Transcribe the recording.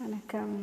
வணக்கம்.